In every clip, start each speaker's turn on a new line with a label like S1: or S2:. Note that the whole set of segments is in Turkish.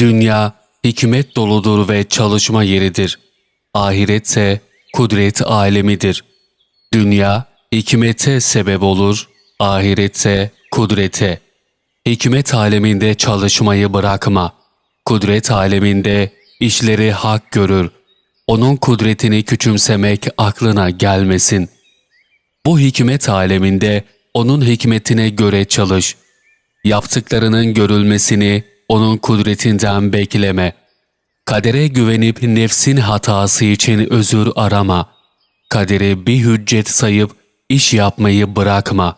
S1: Dünya hikmet doludur ve çalışma yeridir. Ahiretse kudret alemidir. Dünya hikmete sebep olur, ahiretse kudrete. Hikmet aleminde çalışmayı bırakma. Kudret aleminde işleri hak görür. Onun kudretini küçümsemek aklına gelmesin. Bu hikmet aleminde onun hikmetine göre çalış. Yaptıklarının görülmesini onun kudretinden bekleme. Kadere güvenip nefsin hatası için özür arama. Kaderi bir hüccet sayıp iş yapmayı bırakma.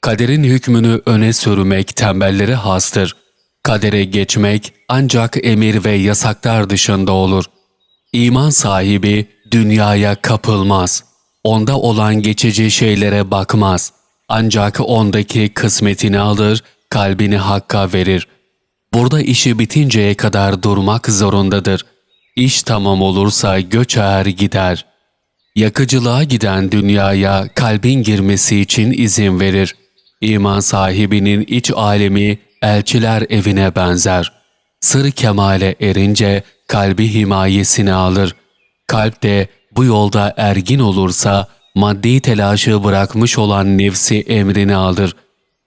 S1: Kaderin hükmünü öne sürmek tembellere hastır. Kadere geçmek ancak emir ve yasaklar dışında olur. İman sahibi dünyaya kapılmaz. Onda olan geçici şeylere bakmaz. Ancak ondaki kısmetini alır, kalbini hakka verir. Burada işi bitinceye kadar durmak zorundadır. İş tamam olursa göçer gider. Yakıcılığa giden dünyaya kalbin girmesi için izin verir. İman sahibinin iç alemi elçiler evine benzer. Sır kemale erince kalbi himayesine alır. Kalp de bu yolda ergin olursa maddi telaşı bırakmış olan nefsi emrini alır.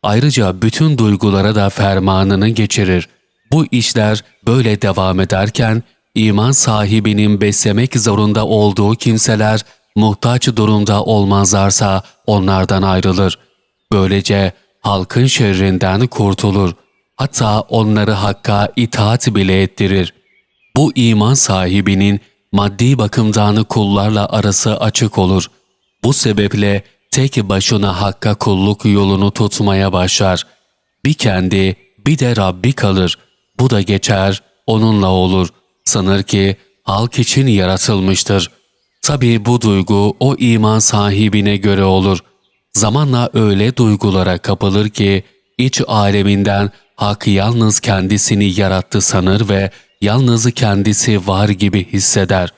S1: Ayrıca bütün duygulara da fermanını geçirir. Bu işler böyle devam ederken iman sahibinin beslemek zorunda olduğu kimseler muhtaç durumda olmazlarsa onlardan ayrılır. Böylece halkın şerrinden kurtulur. Hatta onları hakka itaat bile ettirir. Bu iman sahibinin maddi bakımdan kullarla arası açık olur. Bu sebeple tek başına hakka kulluk yolunu tutmaya başlar. Bir kendi bir de Rabbi kalır. Bu da geçer, onunla olur. Sanır ki halk için yaratılmıştır. Tabi bu duygu o iman sahibine göre olur. Zamanla öyle duygulara kapılır ki iç aleminden hak yalnız kendisini yarattı sanır ve yalnız kendisi var gibi hisseder.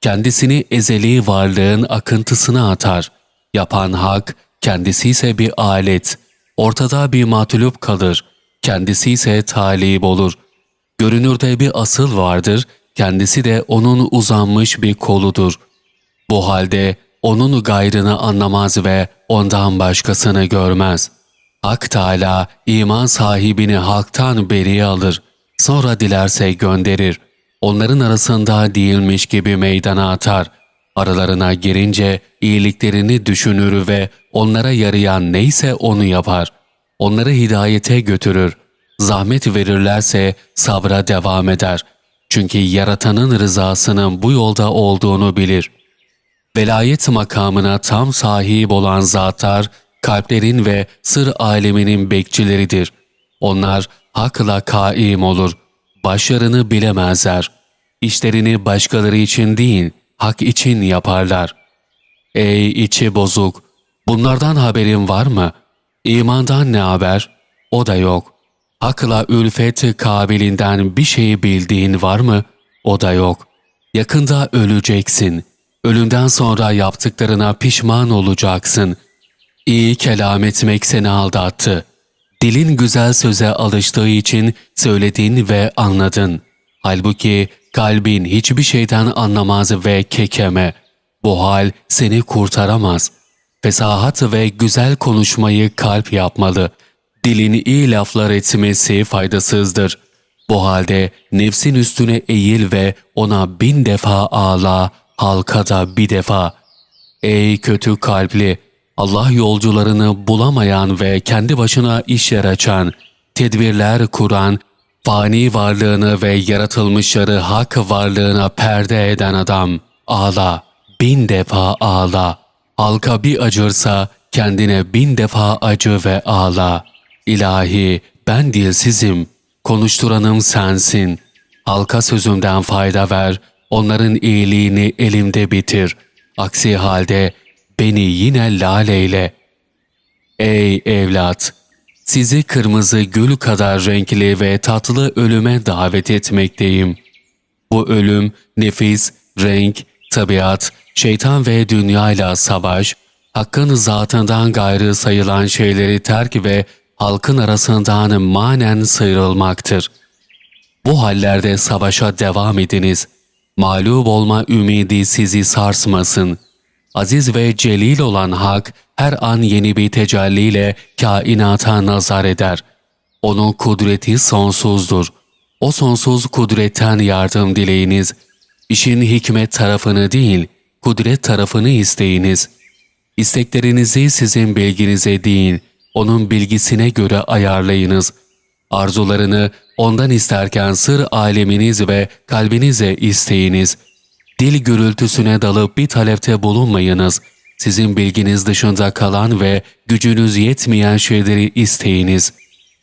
S1: Kendisini ezeli varlığın akıntısına atar. Yapan hak, kendisi ise bir alet. Ortada bir matlup kalır. Kendisi ise talip olur. Görünürde bir asıl vardır, kendisi de onun uzanmış bir koludur. Bu halde onun gayrını anlamaz ve ondan başkasını görmez. Hak Teala iman sahibini halktan beri alır. Sonra dilerse gönderir. Onların arasında değilmiş gibi meydana atar. Aralarına girince iyiliklerini düşünür ve onlara yarayan neyse onu yapar. Onları hidayete götürür. Zahmet verirlerse sabra devam eder. Çünkü yaratanın rızasının bu yolda olduğunu bilir. Velayet makamına tam sahip olan zatlar, kalplerin ve sır aleminin bekçileridir. Onlar hakla kaim olur. Başlarını bilemezler. İşlerini başkaları için değil, hak için yaparlar. Ey içi bozuk! Bunlardan haberin var mı? İmandan ne haber? O da yok. Hakla ülfet kabilinden bir şey bildiğin var mı? O da yok. Yakında öleceksin. Ölümden sonra yaptıklarına pişman olacaksın. İyi kelam etmek seni aldattı. Dilin güzel söze alıştığı için söyledin ve anladın. Halbuki kalbin hiçbir şeyden anlamaz ve kekeme. Bu hal seni kurtaramaz. Fesahat ve güzel konuşmayı kalp yapmalı. Dilin iyi laflar etmesi faydasızdır. Bu halde nefsin üstüne eğil ve ona bin defa ağla, halkada bir defa. Ey kötü kalpli! Allah yolcularını bulamayan ve kendi başına işler açan, tedbirler kuran, fani varlığını ve yaratılmışları hak varlığına perde eden adam. Ağla, bin defa ağla. Halka bir acırsa kendine bin defa acı ve ağla. İlahi ben dilsizim, konuşturanım sensin. Halka sözümden fayda ver, onların iyiliğini elimde bitir. Aksi halde beni yine laleyle. Ey evlat! Sizi kırmızı gül kadar renkli ve tatlı ölüme davet etmekteyim. Bu ölüm, nefis, renk, tabiat, şeytan ve dünyayla savaş, hakkın zatından gayrı sayılan şeyleri terk ve halkın arasından manen sıyrılmaktır. Bu hallerde savaşa devam ediniz. Mağlup olma ümidi sizi sarsmasın. Aziz ve celil olan Hak her an yeni bir tecelliyle kainata nazar eder. Onun kudreti sonsuzdur. O sonsuz kudretten yardım dileyiniz. İşin hikmet tarafını değil, kudret tarafını isteyiniz. İsteklerinizi sizin bilginize değil, onun bilgisine göre ayarlayınız. Arzularını ondan isterken sır aleminiz ve kalbinize isteyiniz. Dil gürültüsüne dalıp bir talepte bulunmayınız. Sizin bilginiz dışında kalan ve gücünüz yetmeyen şeyleri isteyiniz.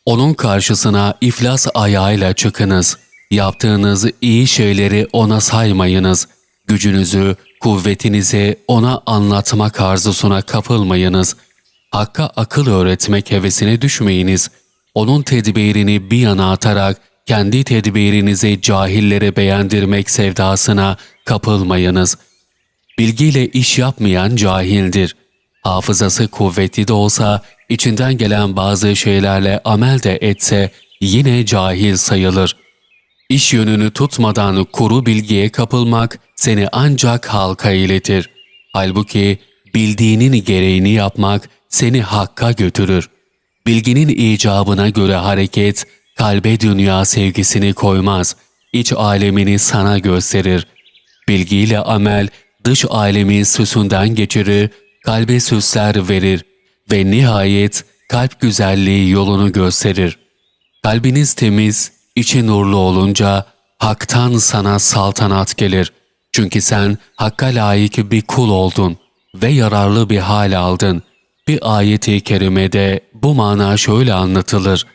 S1: Onun karşısına iflas ayağıyla çıkınız. Yaptığınız iyi şeyleri ona saymayınız. Gücünüzü, kuvvetinizi ona anlatmak arzusuna kapılmayınız. Hakka akıl öğretmek hevesine düşmeyiniz. Onun tedbirini bir yana atarak kendi tedbirinizi cahillere beğendirmek sevdasına kapılmayınız. Bilgiyle iş yapmayan cahildir. Hafızası kuvvetli de olsa içinden gelen bazı şeylerle amel de etse yine cahil sayılır. İş yönünü tutmadan kuru bilgiye kapılmak seni ancak halka iletir. Halbuki bildiğinin gereğini yapmak seni hakka götürür. Bilginin icabına göre hareket, kalbe dünya sevgisini koymaz, iç alemini sana gösterir. Bilgiyle amel, dış alemi süsünden geçirir, kalbe süsler verir ve nihayet kalp güzelliği yolunu gösterir. Kalbiniz temiz, içi nurlu olunca haktan sana saltanat gelir. Çünkü sen hakka layık bir kul oldun ve yararlı bir hal aldın. Bir ayeti kerimede bu mana şöyle anlatılır.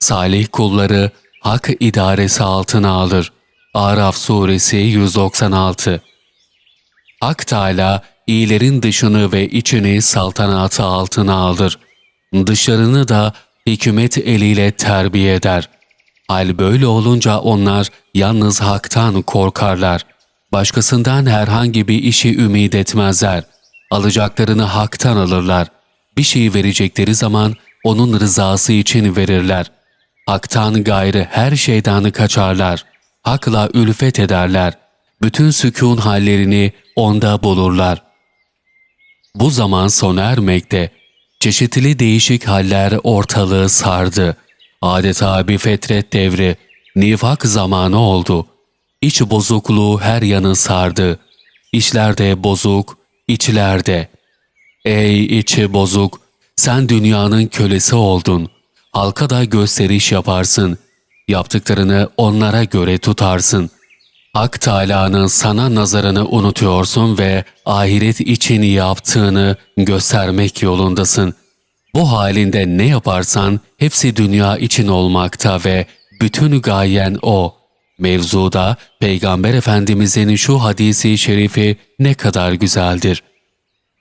S1: Salih kulları hak idaresi altına alır. Araf suresi 196 Hak Teala iyilerin dışını ve içini saltanatı altına alır. Dışlarını da hükümet eliyle terbiye eder. Hal böyle olunca onlar yalnız haktan korkarlar. Başkasından herhangi bir işi ümit etmezler. Alacaklarını haktan alırlar. Bir şey verecekleri zaman onun rızası için verirler. Haktan gayrı her şeyden kaçarlar. Hakla ülfet ederler. Bütün sükun hallerini onda bulurlar. Bu zaman sona ermekte. Çeşitli değişik haller ortalığı sardı. Adeta bir fetret devri, nifak zamanı oldu. İç bozukluğu her yanı sardı. İçlerde bozuk, içlerde. Ey içi bozuk, sen dünyanın kölesi oldun. Halka da gösteriş yaparsın. Yaptıklarını onlara göre tutarsın. Hak Teâlâ'nın sana nazarını unutuyorsun ve ahiret için yaptığını göstermek yolundasın. Bu halinde ne yaparsan hepsi dünya için olmakta ve bütün gayen o. Mevzuda Peygamber Efendimizin şu hadisi şerifi ne kadar güzeldir.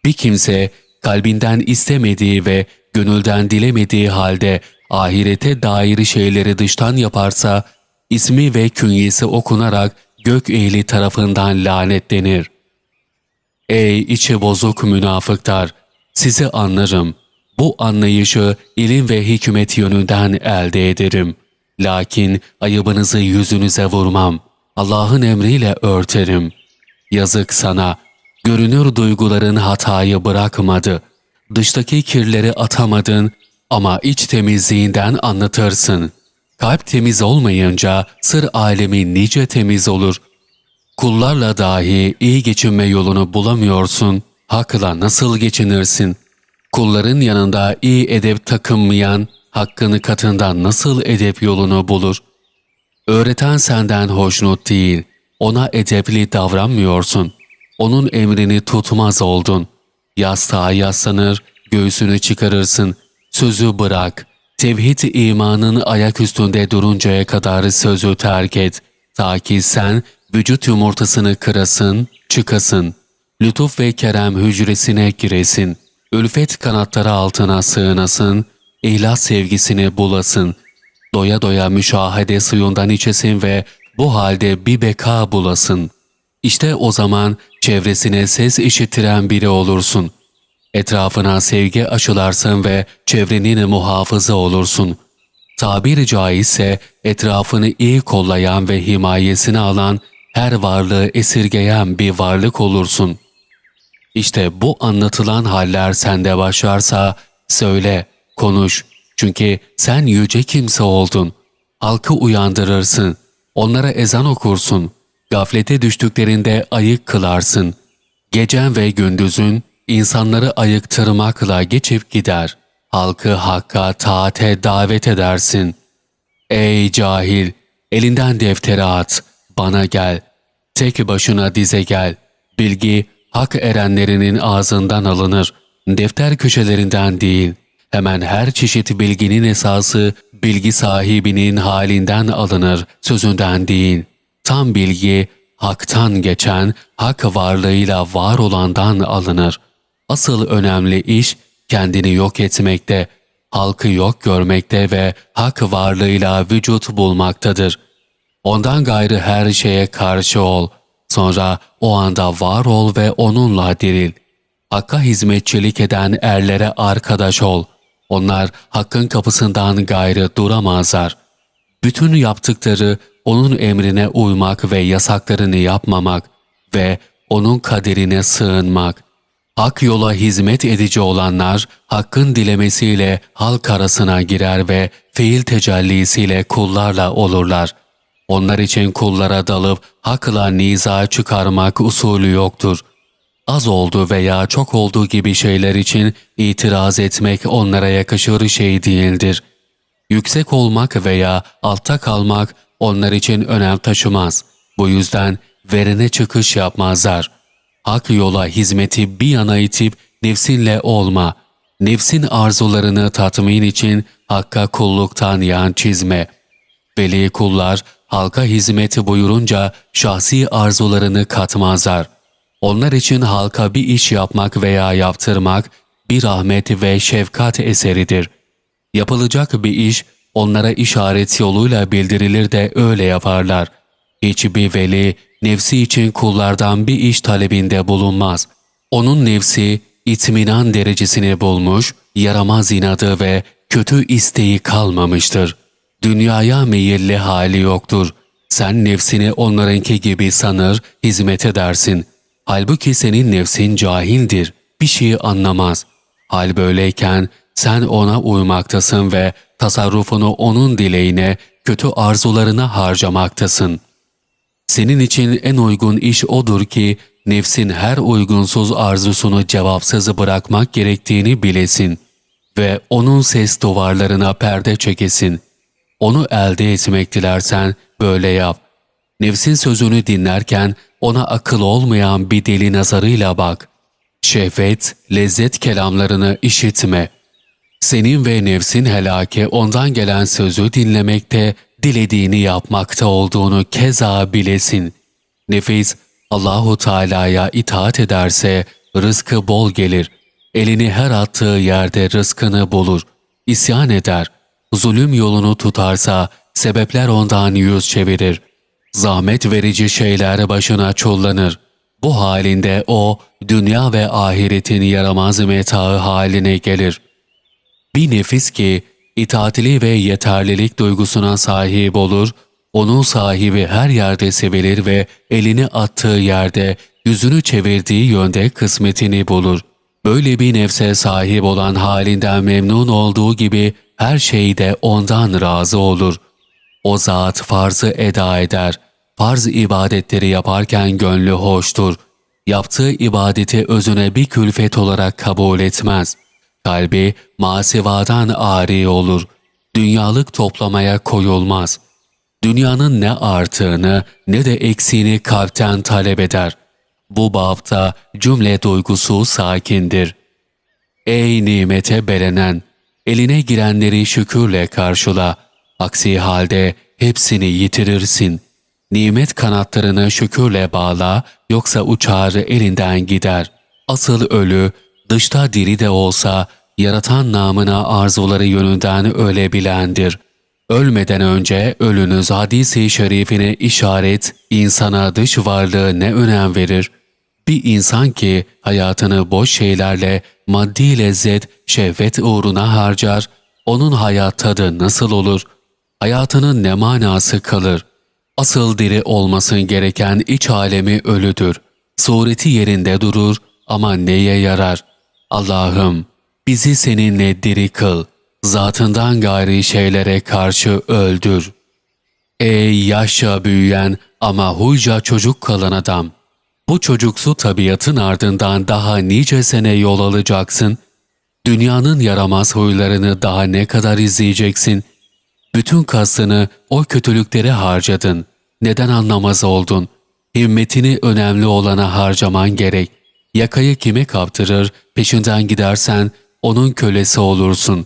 S1: Bir kimse kalbinden istemediği ve gönülden dilemediği halde ahirete dair şeyleri dıştan yaparsa, ismi ve künyesi okunarak gök ehli tarafından lanetlenir. Ey içi bozuk münafıklar! Sizi anlarım. Bu anlayışı ilim ve hikmet yönünden elde ederim. Lakin ayıbınızı yüzünüze vurmam. Allah'ın emriyle örterim. Yazık sana, görünür duyguların hatayı bırakmadı. Dıştaki kirleri atamadın ama iç temizliğinden anlatırsın. Kalp temiz olmayınca sır alemi nice temiz olur. Kullarla dahi iyi geçinme yolunu bulamıyorsun. Hakla nasıl geçinirsin? Kulların yanında iyi edep takınmayan, hakkını katından nasıl edep yolunu bulur? Öğreten senden hoşnut değil, ona edepli davranmıyorsun. Onun emrini tutmaz oldun. Yastığa yaslanır, göğsünü çıkarırsın, sözü bırak. Tevhid imanın ayak üstünde duruncaya kadar sözü terk et. Ta ki sen vücut yumurtasını kırasın, çıkasın. Lütuf ve kerem hücresine giresin. Ülfet kanatları altına sığınasın. İhlas sevgisini bulasın. Doya doya müşahede suyundan içesin ve bu halde bir beka bulasın. İşte o zaman çevresine ses işittiren biri olursun. Etrafına sevgi aşılarsın ve çevrenin muhafızı olursun. tabiri caizse etrafını iyi kollayan ve himayesine alan her varlığı esirgeyen bir varlık olursun. İşte bu anlatılan haller sende başlarsa söyle, konuş. Çünkü sen yüce kimse oldun. Halkı uyandırırsın. Onlara ezan okursun. Gaflete düştüklerinde ayık kılarsın. Gecen ve gündüzün insanları ayıktırmakla geçip gider. Halkı hakka, taate davet edersin. Ey cahil! Elinden defteri at, bana gel. Tek başına dize gel. Bilgi, hak erenlerinin ağzından alınır. Defter köşelerinden değil. Hemen her çeşit bilginin esası, bilgi sahibinin halinden alınır, sözünden değil. Tam bilgi, haktan geçen, hak varlığıyla var olandan alınır. Asıl önemli iş, kendini yok etmekte, halkı yok görmekte ve hak varlığıyla vücut bulmaktadır. Ondan gayrı her şeye karşı ol. Sonra o anda var ol ve onunla diril. Hakka hizmetçilik eden erlere arkadaş ol. Onlar hakkın kapısından gayrı duramazlar. Bütün yaptıkları onun emrine uymak ve yasaklarını yapmamak ve onun kaderine sığınmak. Hak yola hizmet edici olanlar hakkın dilemesiyle halk arasına girer ve fiil tecellisiyle kullarla olurlar. Onlar için kullara dalıp hakla niza çıkarmak usulü yoktur. Az oldu veya çok olduğu gibi şeyler için itiraz etmek onlara yakışır şey değildir. Yüksek olmak veya altta kalmak onlar için önem taşımaz. Bu yüzden verene çıkış yapmazlar. Hak yola hizmeti bir yana itip nefsinle olma. Nefsin arzularını tatmin için hakka kulluktan yan çizme. Veli kullar halka hizmeti buyurunca şahsi arzularını katmazlar. Onlar için halka bir iş yapmak veya yaptırmak bir rahmet ve şefkat eseridir. Yapılacak bir iş onlara işaret yoluyla bildirilir de öyle yaparlar. Hiçbir veli nefsi için kullardan bir iş talebinde bulunmaz. Onun nefsi itminan derecesini bulmuş, yaramaz inadı ve kötü isteği kalmamıştır. Dünyaya meyilli hali yoktur. Sen nefsini onlarınki gibi sanır, hizmet edersin. Halbuki senin nefsin cahildir, bir şeyi anlamaz. Hal böyleyken sen ona uymaktasın ve tasarrufunu onun dileğine, kötü arzularına harcamaktasın. Senin için en uygun iş odur ki nefsin her uygunsuz arzusunu cevapsız bırakmak gerektiğini bilesin ve onun ses duvarlarına perde çekesin. Onu elde etmek dilersen böyle yap. Nefsin sözünü dinlerken ona akıl olmayan bir deli nazarıyla bak. Şehvet, lezzet kelamlarını işitme. Senin ve nefsin helake ondan gelen sözü dinlemekte, dilediğini yapmakta olduğunu keza bilesin. Nefis, Allahu Teala'ya itaat ederse rızkı bol gelir. Elini her attığı yerde rızkını bulur. İsyan eder. Zulüm yolunu tutarsa sebepler ondan yüz çevirir. Zahmet verici şeyler başına çullanır. Bu halinde o dünya ve ahiretin yaramaz metaı haline gelir. Bir nefis ki itaatli ve yeterlilik duygusuna sahip olur, onun sahibi her yerde sevilir ve elini attığı yerde yüzünü çevirdiği yönde kısmetini bulur. Böyle bir nefse sahip olan halinden memnun olduğu gibi her şeyde ondan razı olur. O zat farzı eda eder. Farz ibadetleri yaparken gönlü hoştur. Yaptığı ibadeti özüne bir külfet olarak kabul etmez. Kalbi masivadan ari olur. Dünyalık toplamaya koyulmaz. Dünyanın ne artığını ne de eksiğini kalpten talep eder. Bu bapta cümle duygusu sakindir. Ey nimete belenen! Eline girenleri şükürle karşıla. Aksi halde hepsini yitirirsin. Nimet kanatlarını şükürle bağla yoksa uçar elinden gider. Asıl ölü dışta diri de olsa yaratan namına arzuları yönünden ölebilendir. Ölmeden önce ölünüz hadisi şerifine işaret, insana dış varlığı ne önem verir? Bir insan ki hayatını boş şeylerle maddi lezzet, şehvet uğruna harcar, onun hayat tadı nasıl olur? Hayatının ne manası kalır? Asıl diri olmasın gereken iç alemi ölüdür. Sureti yerinde durur ama neye yarar? Allah'ım bizi seninle diri kıl. Zatından gayri şeylere karşı öldür. Ey yaşça büyüyen ama huyca çocuk kalan adam! Bu çocuksu tabiatın ardından daha nice sene yol alacaksın. Dünyanın yaramaz huylarını daha ne kadar izleyeceksin? Bütün kastını o kötülüklere harcadın. Neden anlamaz oldun? Himmetini önemli olana harcaman gerek. Yakayı kime kaptırır, peşinden gidersen onun kölesi olursun.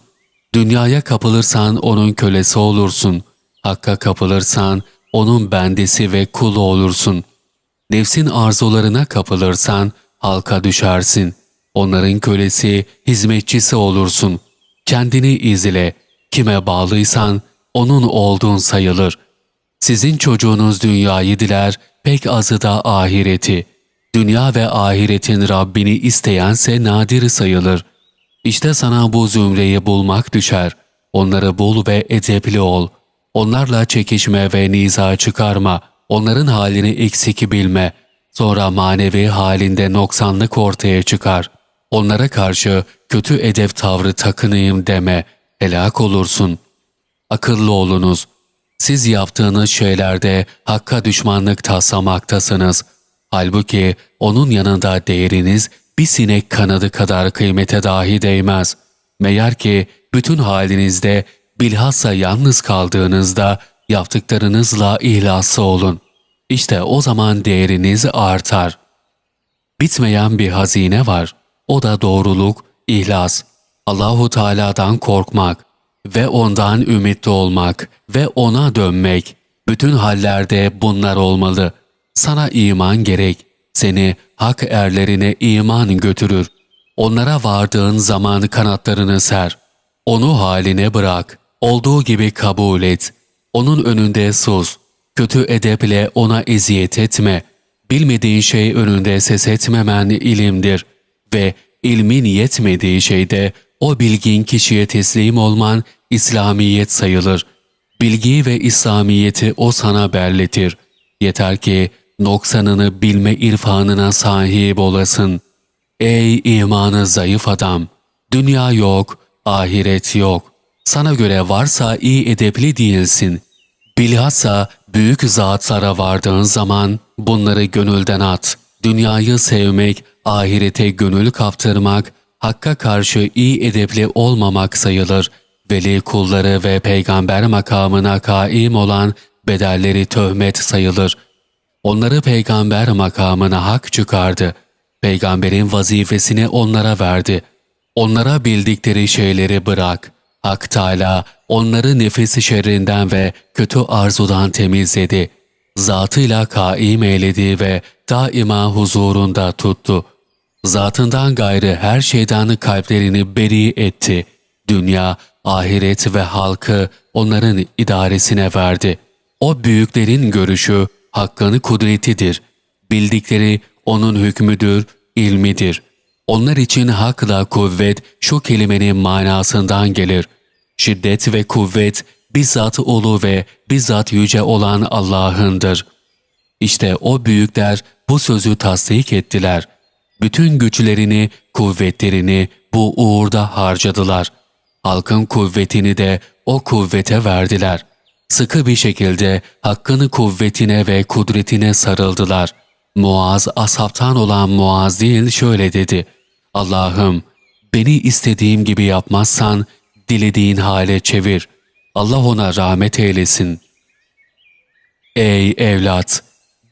S1: Dünyaya kapılırsan onun kölesi olursun. Hakka kapılırsan onun bendesi ve kulu olursun. Nefsin arzularına kapılırsan halka düşersin. Onların kölesi, hizmetçisi olursun. Kendini izle. Kime bağlıysan onun olduğun sayılır. Sizin çocuğunuz dünyayı diler, pek azı da ahireti. Dünya ve ahiretin Rabbini isteyense nadir sayılır. İşte sana bu zümreyi bulmak düşer. Onları bul ve edepli ol. Onlarla çekişme ve niza çıkarma. Onların halini eksik bilme. Sonra manevi halinde noksanlık ortaya çıkar. Onlara karşı kötü edep tavrı takınayım deme. Helak olursun. Akıllı olunuz. Siz yaptığınız şeylerde hakka düşmanlık taslamaktasınız. Halbuki onun yanında değeriniz bir sinek kanadı kadar kıymete dahi değmez. Meğer ki bütün halinizde bilhassa yalnız kaldığınızda yaptıklarınızla ihlaslı olun. İşte o zaman değeriniz artar. Bitmeyen bir hazine var. O da doğruluk, ihlas, Allahu Teala'dan korkmak ve ondan ümitli olmak ve ona dönmek. Bütün hallerde bunlar olmalı. Sana iman gerek. Seni hak erlerine iman götürür. Onlara vardığın zaman kanatlarını ser. Onu haline bırak. Olduğu gibi kabul et. Onun önünde sus. Kötü edeple ona eziyet etme. Bilmediğin şey önünde ses etmemen ilimdir. Ve ilmin yetmediği şeyde o bilgin kişiye teslim olman İslamiyet sayılır. Bilgiyi ve İslamiyeti o sana belletir. Yeter ki noksanını bilme irfanına sahip olasın. Ey imanı zayıf adam! Dünya yok, ahiret yok. Sana göre varsa iyi edepli değilsin. Bilhassa büyük zatlara vardığın zaman bunları gönülden at. Dünyayı sevmek, ahirete gönül kaptırmak, hakka karşı iyi edepli olmamak sayılır. Veli kulları ve peygamber makamına kaim olan bedelleri töhmet sayılır. Onları peygamber makamına hak çıkardı. Peygamberin vazifesini onlara verdi. Onlara bildikleri şeyleri bırak. Hak Teala onları nefesi şerrinden ve kötü arzudan temizledi. Zatıyla kaim eyledi ve daima huzurunda tuttu. Zatından gayrı her şeyden kalplerini beri etti. Dünya, ahiret ve halkı onların idaresine verdi. O büyüklerin görüşü hakkını kudretidir. Bildikleri onun hükmüdür, ilmidir. Onlar için hakla kuvvet şu kelimenin manasından gelir. Şiddet ve kuvvet bizzat ulu ve bizzat yüce olan Allah'ındır. İşte o büyükler bu sözü tasdik ettiler. Bütün güçlerini, kuvvetlerini bu uğurda harcadılar. Halkın kuvvetini de o kuvvete verdiler. Sıkı bir şekilde hakkını kuvvetine ve kudretine sarıldılar. Muaz asaptan olan Muaz değil şöyle dedi. Allah'ım beni istediğim gibi yapmazsan dilediğin hale çevir. Allah ona rahmet eylesin. Ey evlat!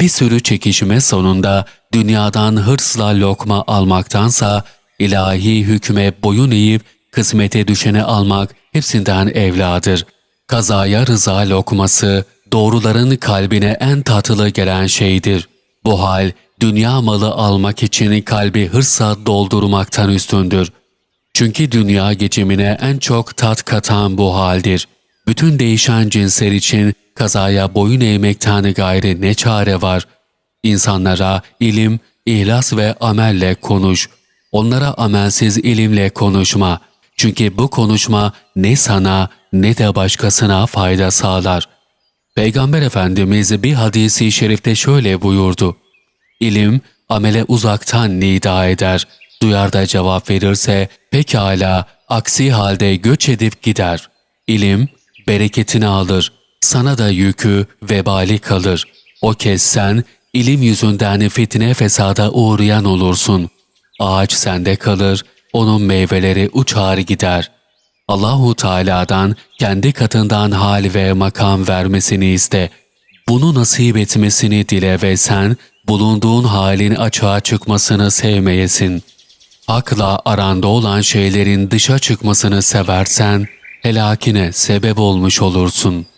S1: Bir sürü çekişme sonunda dünyadan hırsla lokma almaktansa ilahi hükme boyun eğip kısmete düşeni almak hepsinden evladır. Kazaya rıza lokması doğruların kalbine en tatlı gelen şeydir. Bu hal dünya malı almak için kalbi hırsa doldurmaktan üstündür. Çünkü dünya geçimine en çok tat katan bu haldir. Bütün değişen cinsler için kazaya boyun eğmekten gayri ne çare var? İnsanlara ilim, ihlas ve amelle konuş. Onlara amelsiz ilimle konuşma. Çünkü bu konuşma ne sana ne de başkasına fayda sağlar. Peygamber Efendimiz bir hadisi şerifte şöyle buyurdu. İlim amele uzaktan nida eder. Duyar da cevap verirse pekala aksi halde göç edip gider. İlim bereketini alır. Sana da yükü vebali kalır. O kez sen ilim yüzünden fitne fesada uğrayan olursun. Ağaç sende kalır, onun meyveleri uçar gider. Allahu Teala'dan kendi katından hal ve makam vermesini iste. Bunu nasip etmesini dile ve sen bulunduğun halin açığa çıkmasını sevmeyesin. Hakla aranda olan şeylerin dışa çıkmasını seversen helakine sebep olmuş olursun.''